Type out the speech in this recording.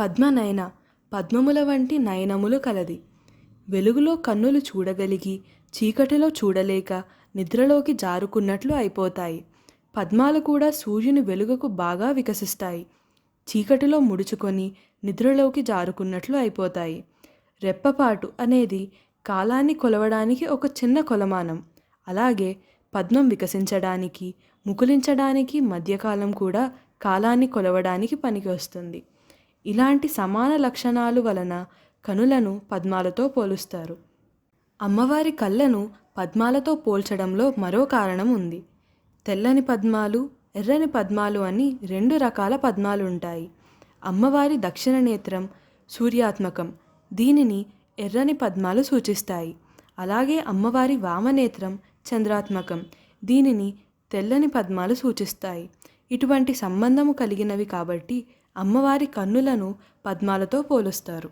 పద్మనయన పద్మముల వంటి నయనములు కలది. వెలుగులో కన్నులు చూడగలిగి చీకటిలో చూడలేక నిద్రలోకి జారుకున్నట్లు అయిపోతాయి. పద్మాలు కూడా సూర్యుని వెలుగుకు బాగా వికసిస్తాయి. చీకటిలో ముడుచుకొని నిద్రలోకి జారుకున్నట్లు అయిపోతాయి. రెప్పపాటు అనేది కాలాన్ని కొలవడానికి ఒక చిన్న కొలమానం. అలాగే పద్మం వికసించడానికి ముకులించడానికి మధ్యకాలం కూడా కాలాన్ని కొలవడానికి పనికి వస్తుంది. ఇలాంటి సమాన లక్షణాలు వలన కనులను పద్మాలతో పోలుస్తారు. అమ్మవారి కళ్ళను పద్మాలతో పోల్చడంలో మరో కారణం ఉంది. తెల్లని పద్మాలు ఎర్రని పద్మాలు అని రెండు రకాల పద్మాలు ఉంటాయి అమ్మవారి దక్షిణ నేత్రం సూర్యాత్మకం దీనిని ఎర్రని పద్మాలు సూచిస్తాయి. అలాగే అమ్మవారి వామనేత్రం చంద్రాత్మకం దీనిని తెల్లని పద్మాలు సూచిస్తాయి. ఇటువంటి సంబంధము కలిగినవి కాబట్టి అమ్మవారి కన్నులను పద్మాలతో పోలుస్తారు.